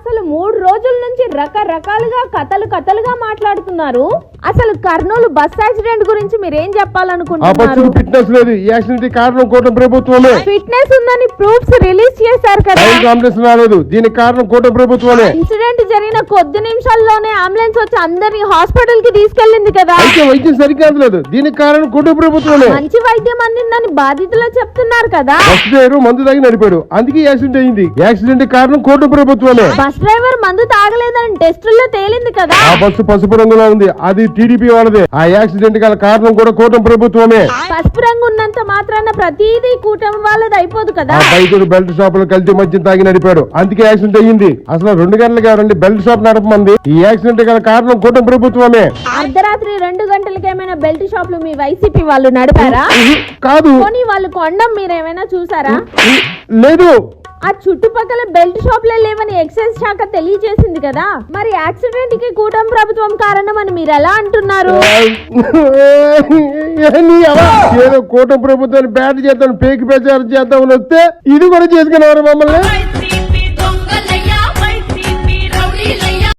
అసలు మూడు రోజుల నుంచి రకరకాలుగా కథలు కథలుగా మాట్లాడుతున్నారు. అసలు కర్నూలు బస్ యాక్సిడెంట్ గురించి మీరేం ఆ చెప్పాలనుకుంటున్నారు ఫిట్నెస్ లేదు. ఈ యాక్సిడెంట్ కారణం ప్రభుత్వమే. ఫిట్నెస్ ఉందని ప్రూఫ్స్ చేశారు కదా? టైం కాంప్లెక్స్ రాలేదు. దీనికి కారణం కూటమి ప్రభుత్వమే. ఇన్సిడెంట్ జరిగిన కొద్ది నిమిషాల్లోనే అంబులెన్స్ వచ్చి అందరినీ హాస్పిటల్కి తీసుకెళ్ళింది కదా? అయితే వైద్యం సరిగ్గా అందలేదు. దీనికి కారణం కూటమి ప్రభుత్వమే. మంచి వైద్యం అందిందని బాధితులు చెప్తున్నారు కదా? బస్ డ్రైవర్ మందు తాగి నడిపాడు. అందుకే యాక్సిడెంట్ అయింది. యాక్సిడెంట్ కారణం కూటమి ప్రభుత్వమే. బస్ డ్రైవర్ మందు తాగలేదని టెస్టుల్లో తేలింది కదా? ఆ బస్సు పసుపు రంగులో ఉంది. అది టీడీపీ వాళ్ళదే. ఆ యాక్సిడెంట్ గల కారణం కూడా కూటమి ప్రభుత్వమే. పసుపు రంగు ఉన్నంత మాత్రాన ప్రతిదీ కూటమి వాళ్ళది అయిపోదు కదా బెల్ట్ షాప్ లో కల్తీ మద్యం తాగి నడిపాడు. అందుకే యాక్సిడెంట్ అయ్యింది. అసలు రెండు గంటలకు ఎవరండి బెల్ట్ షాప్ నడపమంది. ఈ యాక్సిడెంట్ గల కారణం కూటమి ప్రభుత్వమే. అర్ధరాత్రి రెండు గంటలకి ఏమైనా బెల్ట్ షాపులు మీ వైసీపీ వాళ్ళు నడిపారా? కాదు. పోనీ వాళ్ళు కొండం మీరేమైనా చూసారా? లేదు. ఆ చుట్టుపక్కల బెల్ట్ షాపులే లేవని ఎక్సైజ్ శాఖ తెలియజేసింది కదా. మరి యాక్సిడెంట్కి కూటమి ప్రభుత్వం కారణం అని మీరు ఎలా అంటున్నారు? ఏదో కూటమి ప్రభుత్వాన్ని బ్యాట్ చేద్దాం పేకి ప్రచారం చేద్దామని వస్తే ఇది కూడా చేసుకునేవారు మమ్మల్ని.